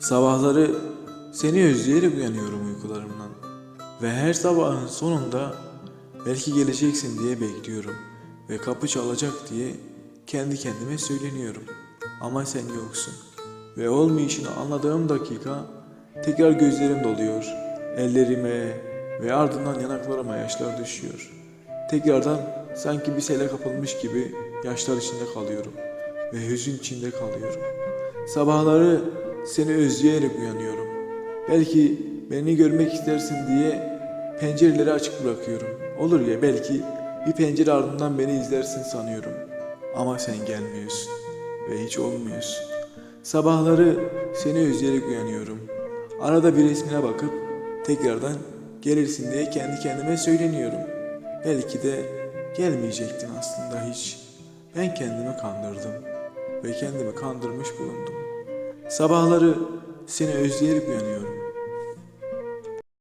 Sabahları seni özleyerek uyanıyorum uykularımdan. Ve her sabahın sonunda belki geleceksin diye bekliyorum. Ve kapı çalacak diye kendi kendime söyleniyorum. Ama sen yoksun. Ve olmayışını anladığım dakika tekrar gözlerim doluyor. Ellerime ve ardından yanaklarıma yaşlar düşüyor. Tekrardan sanki bir sele kapılmış gibi yaşlar içinde kalıyorum. Ve hüzün içinde kalıyorum. Sabahları seni özleyerek uyanıyorum. Belki beni görmek istersin diye pencereleri açık bırakıyorum. Olur ya belki bir pencere ardından beni izlersin sanıyorum. Ama sen gelmiyorsun ve hiç olmuyorsun. Sabahları seni özleyerek uyanıyorum. Arada bir resmine bakıp tekrardan gelirsin diye kendi kendime söyleniyorum. Belki de gelmeyecektin aslında hiç. Ben kendimi kandırdım ve kendimi kandırmış bulundum. Sabahları seni özleyerek uyanıyorum.